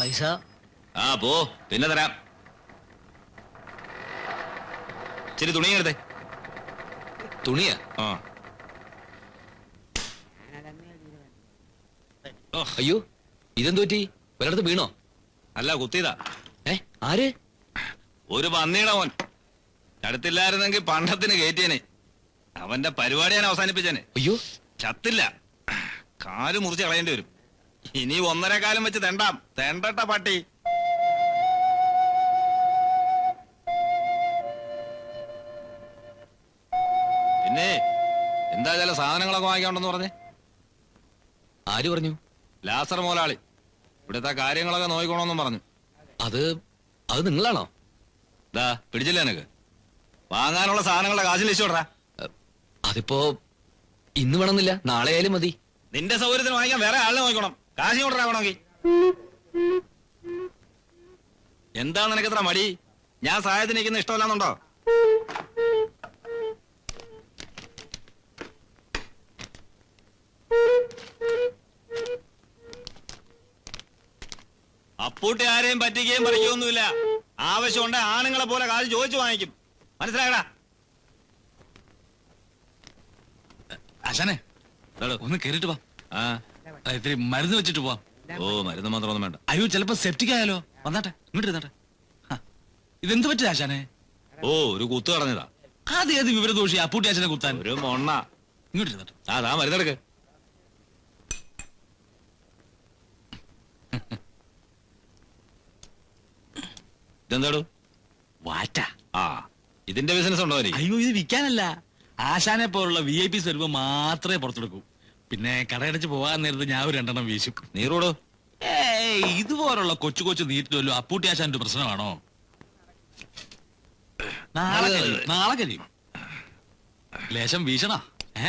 പൈസ? ആ പോ. പിന്നെ തരാം. ശരി തുണി എടുത്തേ. തുണിയാ? ആ. അയ്യോ. ഇതെന്തു പറ്റി? വല്ലയിടത്ത് വീണോ? അല്ല കുത്തിയതാ. ഏ ആര്? ഒരു പന്നിയുടെ മോൻ. അടുത്തില്ലായിരുന്നെങ്കിൽ പണ്ടത്തിന് കയറ്റിയനെ അവന്റെ പരിപാടി ഞാൻ അവസാനിപ്പിച്ചേനെ. അയ്യോ. ചത്തില്ല. കാൽ മുറിച്ച് കളയേണ്ടി വരും. ഇനി ഒന്നര കാലം വെച്ച് തെണ്ടാം. തെണ്ടട്ട പട്ടി. പിന്നെ എന്താ ചില സാധനങ്ങളൊക്കെ വാങ്ങിക്കാണ്ടെന്ന് പറഞ്ഞേ? ആര് പറഞ്ഞു? ലാസർ മോലാളി. ഇവിടുത്തെ കാര്യങ്ങളൊക്കെ നോക്കിക്കോണമെന്നും പറഞ്ഞു. അത് അത് നിങ്ങളാണോ? ദാ പിടിച്ചില്ല എനക്ക് വാങ്ങാനുള്ള സാധനങ്ങളുടെ കാശിൽ ലക്ഷ്യോടാ അതിപ്പോ ഇന്ന് വേണമെന്നില്ല നാളെ ആയാലും മതി. നിന്റെ സൗകര്യത്തിന് വാങ്ങിക്കാൻ വേറെ ആളിനെ നോക്കണം കാശ് കൊണ്ടുവരാവണമെങ്കിൽ. എന്താ നിനക്ക് ഇത്ര മടി? ഞാൻ സഹായത്തിന് നിൽക്കുന്ന ഇഷ്ടമല്ലാന്നുണ്ടോ? അപ്പൂട്ടി ആരെയും പറ്റിക്കുകയും പറിക്കുകയൊന്നുമില്ല. ആവശ്യമുണ്ട് ആണുങ്ങളെ പോലെ കാശ് ചോദിച്ചു വാങ്ങിക്കും. മനസ്സിലായടാ? അശനെ. ഒന്ന് കേറിട്ട് വാ. ആ, ഇത്തിരി മരുന്ന് വെച്ചിട്ട് പോവാം. ഓ മരുന്ന് മാത്രം ഒന്നും വേണ്ട. അയ്യോ ചിലപ്പോ സെപ്റ്റിക് ആയാലോ? വന്നാട്ടെ ഇങ്ങോട്ട് ഇരുന്നാട്ടെ. ഇതെന്ത് പറ്റി ആശാനെ? ഓ ഒരു കുത്ത് കടഞ്ഞതാ അതെ ഏത് വിവരദോഷി? അപ്പൂട്ടി ആശാനെ കുത്താൻ. ഒരു മൊണ്ണ. ഇങ്ങോട്ട് ഇരുന്നാട്ടെ. ആ താ മരുന്നെടുക്ക് ഇതെന്താടു? വാറ്റ. ആ ഇതിന്റെ ബിസിനസ് ഉണ്ടോ അയ്യോ ഇത് വിൽക്കാനല്ല. ആശാനെ പോലുള്ള വി ഐ പി സ്വരൂപം മാത്രമേ പുറത്തെടുക്കൂ. പിന്നെ കടയടച്ച് പോകാൻ നേരത്ത് ഞാൻ ഒരു രണ്ടെണ്ണം വീശും നീറോടോ ഏയ് ഇതുപോലുള്ള കൊച്ചു കൊച്ചു നീറ്റുമല്ലോ അപ്പൂട്ടി ആശാന്റെ പ്രശ്നമാണോ? നാളെ കഴിയും നാളെ കഴിയും. ലേശം വീശണ? ഏ?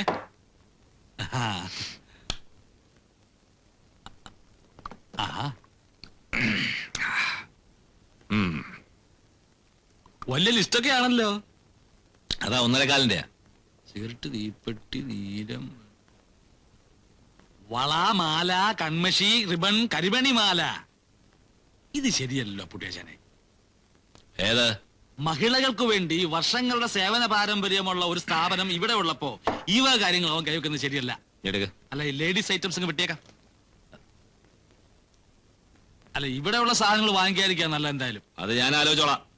വലിയ ലിസ്റ്റൊക്കെ ആണല്ലോ. അതാ ഒന്നര കാലിന്റെയാ സിഗരറ്റ് തീപ്പെട്ടി നീലം വള മാല കൺമഷി റിബൺ കരിമണി മാല. ഇത് ശരിയല്ലോ പുട്ടേശനെ. ഏത്? മഹിളകൾക്ക് വേണ്ടി വർഷങ്ങളുടെ സേവന പാരമ്പര്യമുള്ള ഒരു സ്ഥാപനം ഇവിടെ ഉള്ളപ്പോ ഈ വക കാര്യങ്ങൾ അവൻ കൈവെക്കുന്നത് ശരിയല്ല. അല്ല ഈ ലേഡീസ് ഐറ്റംസ് വിട്ടേക്കാം അല്ല ഇവിടെയുള്ള സാധനങ്ങൾ വാങ്ങിക്കാതിരിക്കാൻ നല്ല എന്തായാലും. അത് ഞാൻ ആലോചിച്ചോളാം.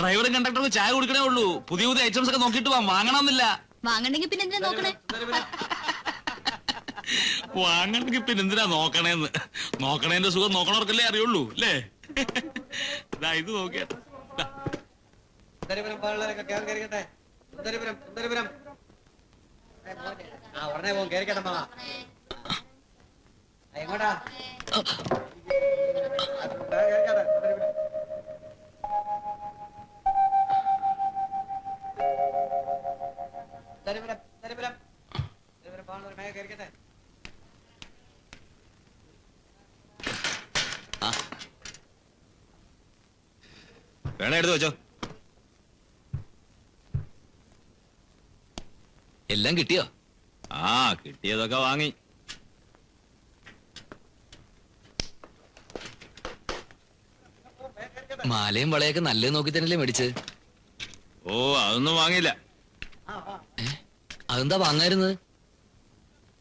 ഡ്രൈവറും കണ്ടക്ടറും ചായ കുടിക്കണേ ഉള്ളൂ. പുതിയ പുതിയ ഐറ്റംസ് ഒക്കെ നോക്കിയിട്ട് പോവാം വാങ്ങണമെന്നില്ല. വാങ്ങണ്ടെങ്കിൽ പിന്നെ എന്തിനാ നോക്കണേ? വാങ്ങണമെങ്കിൽ പിന്നെ എന്തിനാ നോക്കണേന്ന്? നോക്കണേന്റെ സുഖം നോക്കണവർക്കല്ലേ അറിയുള്ളൂ അല്ലേ? ഇതാ ഇത് നോക്കിയാ. ദാ. സുന്ദരിപുരം പോലുള്ളവരൊക്കെ കേറി കയറിക്കട്ടെ സുന്ദരിപുരം സുന്ദരിപുരം ആ ഉടനെ പോകും കയറിക്കട്ടെ എങ്ങോട്ടാ? ആ, കേറിക്കട്ടെ, സുന്ദരിപുരം. സുന്ദരിപുരം സുന്ദരിപുരം സുന്ദരിപുരം പോലുള്ളവർ മേലെ കയറിക്കട്ടെ വേണേ എടുത്ത് വെച്ചോ. എല്ലാം കിട്ടിയോ? ആ കിട്ടിയതൊക്കെ വാങ്ങി. മാലയും വളയൊക്കെ നല്ലത് നോക്കി തന്നെയല്ലേ മേടിച്ച് ഓ അതൊന്നും വാങ്ങിയില്ല. അതെന്താ വാങ്ങായിരുന്നത്?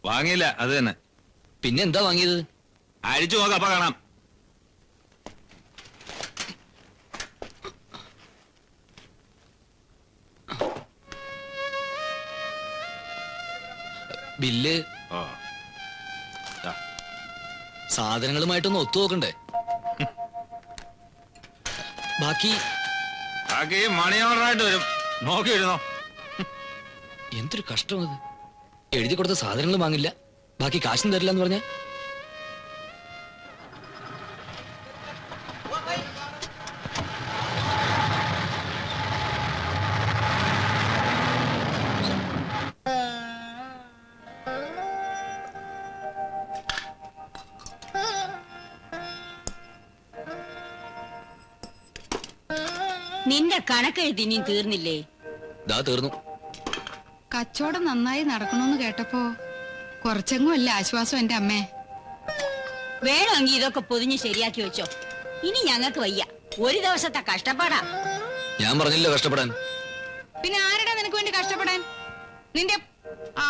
വാങ്ങിയില്ല അത് തന്നെ. പിന്നെ എന്താ വാങ്ങിയത്? അഴിച്ചു നോക്കാം അപ്പൊ കാണാം. ബില്ല്. ഓ സാധനങ്ങളുമായിട്ടൊന്ന് ഒത്തു നോക്കണ്ടേ? ബാക്കി ബാക്കി മണി ഓർഡറായിട്ട് വരും. നോക്കിയിരുന്നോ? എന്തൊരു കഷ്ടം അത്. എഴുതി കൊടുത്ത സാധനങ്ങൾ വാങ്ങില്ല. ബാക്കി കാശും തരില്ല എന്ന് പറഞ്ഞ? നിന്റെ കണക്കെഴുതി നീ തീർന്നില്ലേ? ദാ തീർന്നു. കച്ചവടം നന്നായി നടക്കണമെന്ന് കേട്ടപ്പോ കുറച്ചെങ്ങും അല്ല ആശ്വാസം എന്റെ അമ്മേ. വേണമെങ്കിൽ ഇതൊക്കെ പൊതിഞ്ഞ് ശരിയാക്കി വെച്ചോ. ഇനി ഞങ്ങൾക്ക് വയ്യ. ഒരു ദിവസത്തെ കഷ്ടപ്പാടാ. ഞാൻ പറഞ്ഞില്ല കഷ്ടപ്പെടാൻ? പിന്നെ ആരുടെ നിനക്ക് വേണ്ടി കഷ്ടപ്പെടാൻ? നിന്റെ ആ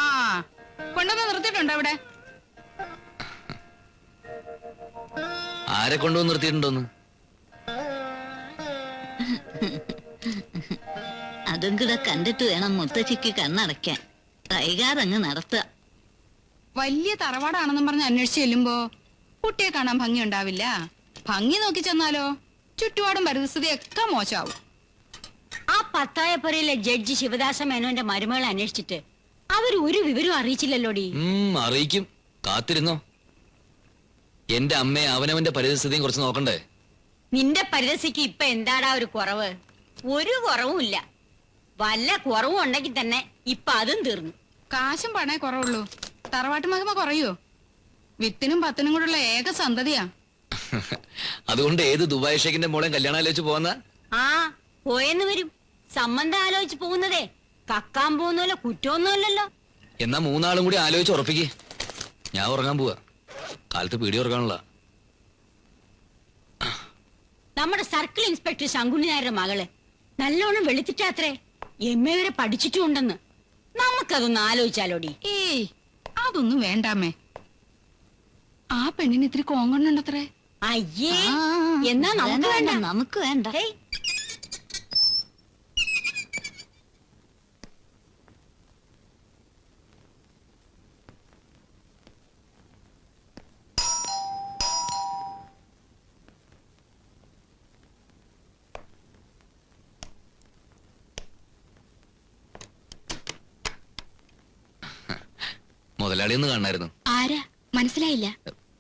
കൊണ്ടുവന്ന് നിർത്തിയിട്ടുണ്ടോ അവിടെ? ആരെ കൊണ്ടുവന്ന് നിർത്തിയിട്ടുണ്ടോന്ന്? അതും കൂടെ കണ്ടിട്ട് വേണം മുത്തച്ഛിക്ക് കണ്ണടയ്ക്കാൻ. കൈകാതങ്ങ് നടത്തുക. വലിയ തറവാടാണെന്നും പറഞ്ഞ് അന്വേഷിച്ച് ചെല്ലുമ്പോ കുട്ടിയെ കാണാൻ ഭംഗി ഉണ്ടാവില്ല. ഭംഗി നോക്കി ചെന്നാലോ ചുറ്റുപാടും പരിസ്ഥിതി ഒക്കെ മോശമാവും. ആ പത്തായപ്പുരയിലെ ജഡ്ജി ശിവദാസ മേനോന്റെ മരുമകളെ അന്വേഷിച്ചിട്ട് അവർ ഒരു വിവരം അറിയിച്ചില്ലല്ലോടി. അറിയിക്കും. കാത്തിരുന്നോ? എന്റെ അമ്മയെ അവനവന്റെ പരിതസ്ഥിതിയും കുറച്ച് നോക്കണ്ടേ? നിന്റെ പരിതസ്ഥിക്ക് ഇപ്പൊ എന്താടാ ഒരു കുറവ്? ഒരു കുറവുമില്ല. വല്ല കുറവും ഉണ്ടെങ്കിൽ തന്നെ ഇപ്പൊ അതും തീർന്നു. കാശും പണേ കുറവുള്ളൂ. തറവാട്ട് മകമ കുറയോ? വിത്തിനും പത്തിനും കൂടുള്ള ഏക സന്തതിയാ. അതുകൊണ്ട് ഏത് ദുബായ് ഷേഖിന്റെ മോളെ കല്യാണം ആലോചിച്ച് പോകുന്ന ആ പോയെന്ന് വരും. സംബന്ധം ആലോചിച്ച് പോകുന്നതേ. കക്കാൻ പോകുന്നല്ലോ കുറ്റമൊന്നുമല്ലല്ലോ എന്നാ മൂന്നാളും കൂടി ആലോചിച്ച് ഉറപ്പിക്ക്. ഞാൻ ഉറങ്ങാൻ പോവാ. കാലത്ത് പീടി ഉറങ്ങാനുള്ള. നമ്മുടെ സർക്കിൾ ഇൻസ്പെക്ടർ ശങ്കുണ്ണി നായരുടെ മകൾ. നല്ലോണം വെളുത്തിട്ടാത്രേ. എം എ വരെ പഠിച്ചിട്ടുണ്ടെന്ന് നമുക്കതൊന്ന് ആലോചിച്ചാലോടി. ഏയ് അതൊന്നും വേണ്ടാമേ ആ പെണ്ണിന് ഇത്തിരി കോങ്ങണ്ണുണ്ടത്രേ. അയ്യേ എന്നാ നമുക്ക് വേണ്ട നമുക്ക് വേണ്ട. മുതലാളി ഒന്ന് കാണായിരുന്നു ആരാ? മനസ്സിലായില്ല.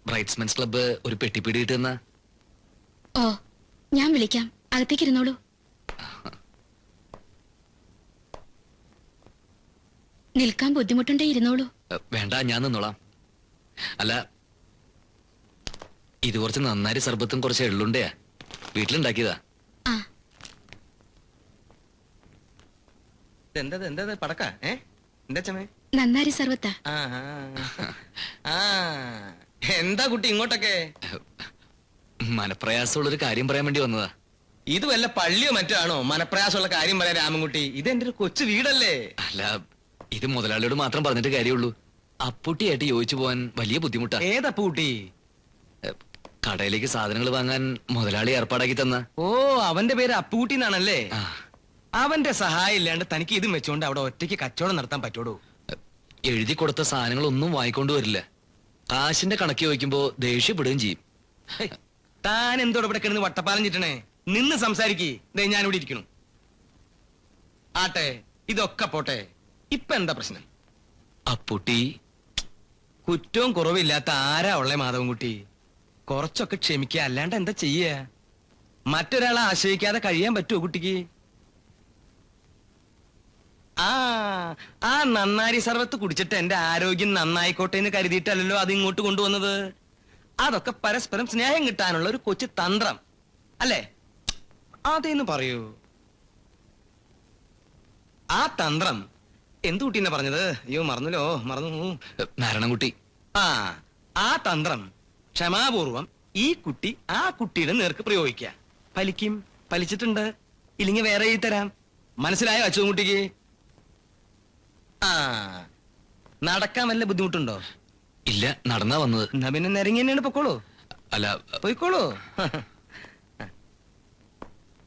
ബ്രൈറ്റ്സ്മെൻസ് ക്ലബ്ബ് ഒരു പെട്ടിപ്പിടി കിട്ടുന്ന ഓ ഞാൻ വിളിക്കാം. അകത്തേക്ക് ഇരുന്നോളൂ. നിൽക്കാൻ ബുദ്ധിമുട്ടുണ്ടേ ഇരുന്നോളൂ. വേണ്ട ഞാൻ നിന്നോളാം. അല്ല ഇത് കുറച്ച് നന്നായി സർബത്തും കുറച്ച് എള്ളുണ്ടയാ വീട്ടിലുണ്ടാക്കിയതാ. എന്താ എന്തത് എന്തത്? പടക്ക ഏ? എന്താ ചമേ നന്നാരി സർവത്താ. ആ ആ. ആ. എന്താ കുട്ടി ഇങ്ങോട്ടൊക്കെ? മനപ്രയാസമുള്ള ഒരു കാര്യം പറയാൻ വേണ്ടി വന്നതാ. ഇത് വല്ല പള്ളിയോ മറ്റാണോ മനപ്രയാസമുള്ള കാര്യം പറയാൻ രാമൻകുട്ടി. ഇത് എന്റെ ഒരു കൊച്ചു വീടല്ലേ? അല്ല ഇത് മുതലാളിയോട് മാത്രം പറഞ്ഞിട്ട് കാര്യമുള്ളൂ. അപ്പുട്ടിയായിട്ട് യോജിച്ചു പോവാൻ വലിയ ബുദ്ധിമുട്ടാ. ഏതപ്പൂട്ടി കടയിലേക്ക് സാധനങ്ങൾ വാങ്ങാൻ മുതലാളി ഏർപ്പാടാക്കി തന്ന. ഓ അവന്റെ പേര് അപ്പൂട്ടി എന്നാണല്ലേ? അവന്റെ സഹായം ഇല്ലാണ്ട് തനിക്ക് ഇതും വെച്ചോണ്ട് അവിടെ ഒറ്റയ്ക്ക് കച്ചവടം നടത്താൻ പറ്റോടൂ എ, എഴുതി കൊടുത്ത സാധനങ്ങളൊന്നും വായിക്കൊണ്ട് വരില്ല. കാശിന്റെ കണക്ക് ചോദിക്കുമ്പോ ദേഷ്യപ്പെടുകയും ചെയ്യും. താൻ എന്തോടെ ഇവിടെ കിടന്ന് വട്ടപ്പാലം ചിട്ടണേ നിന്ന് സംസാരിക്കേ. ദേ ഞാനിവിടെ ഇരിക്കണു. ആട്ടെ ഇതൊക്കെ പോട്ടെ. ഇപ്പൊ എന്താ പ്രശ്നം? അപ്പുട്ടി കുറ്റവും കുറവില്ലാത്ത ആരാ ഉള്ളേ മാധവൻകുട്ടി? കുറച്ചൊക്കെ ക്ഷമിക്കുക അല്ലാണ്ട് എന്താ ചെയ്യ? മറ്റൊരാളെ ആശ്രയിക്കാതെ കഴിയാൻ പറ്റുമോ കുട്ടിക്ക്? ആ ആ നന്നാരി സർവത്ത് കുടിച്ചിട്ട് എന്റെ ആരോഗ്യം നന്നായിക്കോട്ടെ എന്ന് കരുതിയിട്ടല്ലല്ലോ അത് ഇങ്ങോട്ട് കൊണ്ടുവന്നത്? അതൊക്കെ പരസ്പരം സ്നേഹം കിട്ടാനുള്ള ഒരു കൊച്ചു തന്ത്രം. അല്ലേ? അതേന്ന് പറയൂ. ആ തന്ത്രം എന്ത് കുട്ടീനെ പറഞ്ഞത്? അയ്യോ മറന്നല്ലോ മറന്നു. നാരായണൻകുട്ടി ആ ആ തന്ത്രം ക്ഷമാപൂർവം ഈ കുട്ടി ആ കുട്ടിയുടെ നേർക്ക് പ്രയോഗിക്കുക ഫലിക്കും പലിച്ചിട്ടുണ്ട് ഇല്ലെങ്കിൽ വേറെ ഈ തരാം. മനസ്സിലായോ അച്ഛൻ കുട്ടിക്ക് ആ. നടക്കാൻ വല്ല ബുദ്ധിമുട്ടുണ്ടോ? ഇല്ല നടന്നാ വന്നത്. എന്നാ പിന്നെ നിരങ്ങി തന്നെയാണ് പൊക്കോളൂ. അല്ല പോയിക്കോളൂ.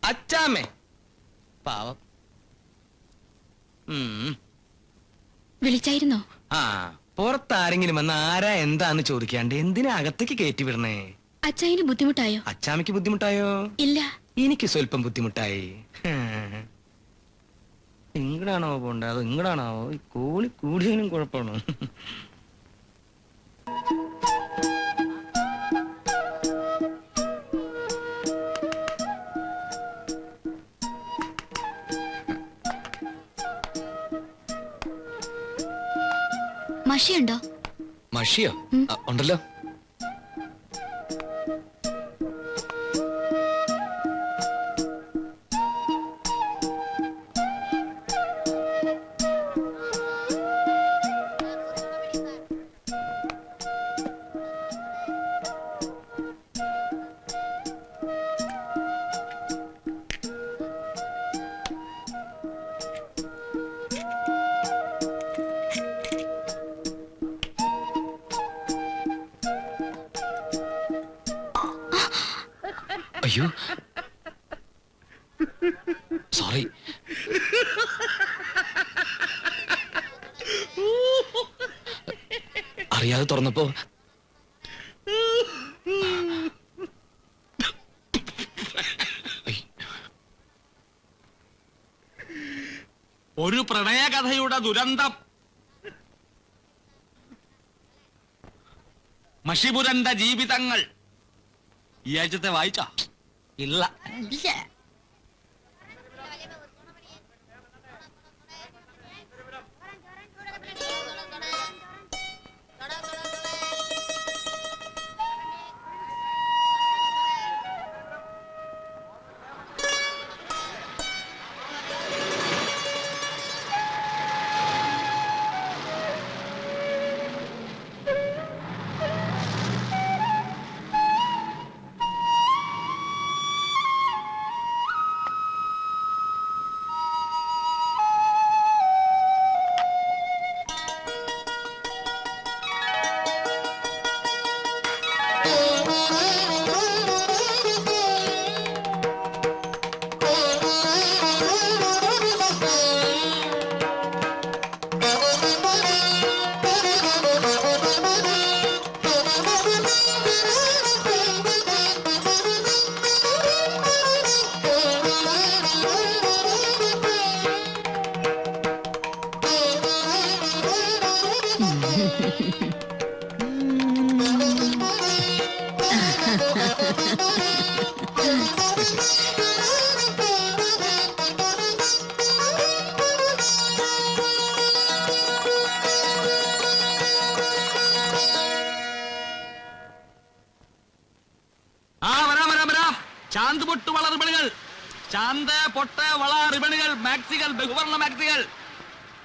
അച്ചാമേ പാവം. ഉം. വിളിച്ചായിരുന്നോ? ആ പുറത്താരെങ്കിലും വന്ന് ആരാ എന്താന്ന് ചോദിക്കാണ്ട് എന്തിനാ അകത്തേക്ക് കയറ്റി വിടണേ? അച്ചായന് ബുദ്ധിമുട്ടായോ? അച്ചാമയ്ക്ക് ബുദ്ധിമുട്ടായോ? ഇല്ല. എനിക്ക് സ്വല്പം ബുദ്ധിമുട്ടായി. ഇങ്ങടാണോ പോണ്ടേ? അതോ ഇങ്ങടാണോ ഈ കൂടി കൂടിയതിനും കുഴപ്പമാണ്? മഷിയുണ്ടോ? മഷിയോ? ഉണ്ടല്ലോ. അയ്യോ. സോറി അറിയാതെ തുറന്നപ്പോ ഒരു പ്രണയകഥയുടെ ദുരന്തം. മഷിപുരന്റെ ജീവിതങ്ങൾ. ഈ ആഴ്ചത്തെ വായിച്ചോ? ഇല്ല ആ ചാന്ത് പൊട്ട് വള റിബണുകൾ ചാന്ത് പൊട്ട് വള റിബണുകൾ മാക്സികൾ ബഹുവർണ മാക്സികൾ.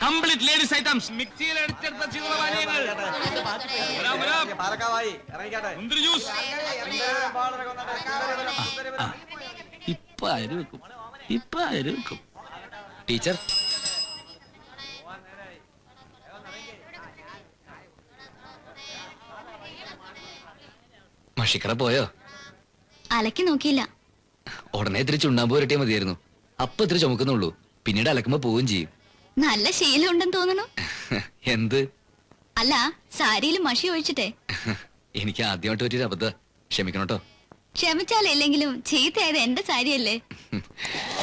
Complete ladies items. മിക്സിയിൽ അടിച്ചെടുത്ത ചിത്രപാനീയങ്ങൾ മുന്തിരി ജ്യൂസ്. ഇപ്പൊ അരി വെക്കും? ഇപ്പൊ അരി വെക്കും? ടീച്ചർ. മഷിക്കറ പോയോ? അലക്കി നോക്കിയില്ല. ഉടനെ ഇത്തിരി ചുണ്ണാമ്പ് പുരട്ടിയാൽ മതിയായിരുന്നു. അപ്പൊ ഇത്തിരി ചുമക്കുന്നുള്ളൂ. പിന്നീട് അലക്കുമ്പോ പോവുകയും ചെയ്യും. നല്ല ശീലം ഉണ്ടെന്ന് തോന്നുന്നു. എന്ത്? അല്ല സാരിയിൽ മഷി ഒഴിച്ചിട്ടേ. എനിക്ക് ആദ്യമായിട്ട് പറ്റിയൊരു അബദ്ധ. ക്ഷമിക്കണോട്ടോ ക്ഷമിച്ചാലേ ക്ഷമിച്ചാലില്ലെങ്കിലും ചീത്തയായത് എന്റെ സാരിയല്ലേ?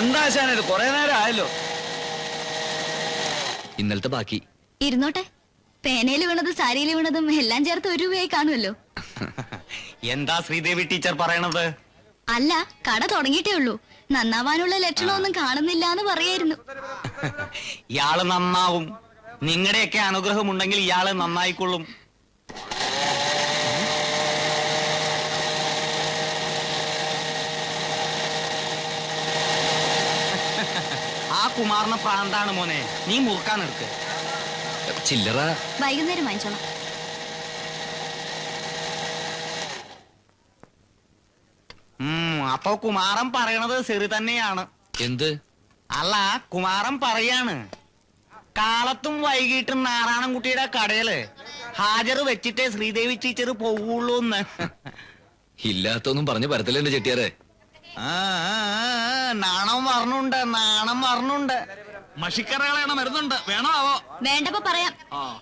എന്താ കൊറേ നേരം ആയല്ലോ. ഇന്നലത്തെ ബാക്കി. ഇരുന്നോട്ടെ. പേനയിൽ വീണതും സാരിയിൽ വീണതും എല്ലാം ചേർത്ത് ഒരു രൂപയായി കാണുമല്ലോ. എന്താ ശ്രീദേവി ടീച്ചർ പറയണത്? അല്ല കട തുടങ്ങിയിട്ടേ ഉള്ളൂ. നന്നാവാനുള്ള ലക്ഷണമൊന്നും കാണുന്നില്ല എന്ന് പറയായിരുന്നു. ഇയാൾ നന്നാവും. നിങ്ങളുടെയൊക്കെ അനുഗ്രഹം ഉണ്ടെങ്കിൽ ഇയാൾ നന്നായിക്കൊള്ളും ആ കുമാറിന് പ്രാന്താണ് മോനെ. നീ മുറുക്കാൻ എടുക്ക്. ചില്ലറ. വൈകുന്നേരം വാങ്ങിച്ചോളാം. അപ്പൊ കുമാരൻ പറയണത് ശരി തന്നെയാണ്. എന്ത്? അല്ല കുമാരൻ പറയാണ്. കാലത്തും വൈകിട്ടും നാരായണൻകുട്ടിയുടെ കടയിൽ ഹാജർ വെച്ചിട്ടേ ശ്രീദേവി ടീച്ചർ പോവുള്ളൂന്ന്. ഇല്ലാത്തൊന്നും പറഞ്ഞു പരത്തില്ല എന്റെ ചെട്ടിയാറെ ആ, ആ, ആ, നാണം പറഞ്ഞുണ്ട് നാണം പറഞ്ഞുണ്ട് മഷിക്കറകളാണ് മരുന്നുണ്ട് വേണോ ആവോ? വേണ്ടപ്പോ പറയാം. ആ.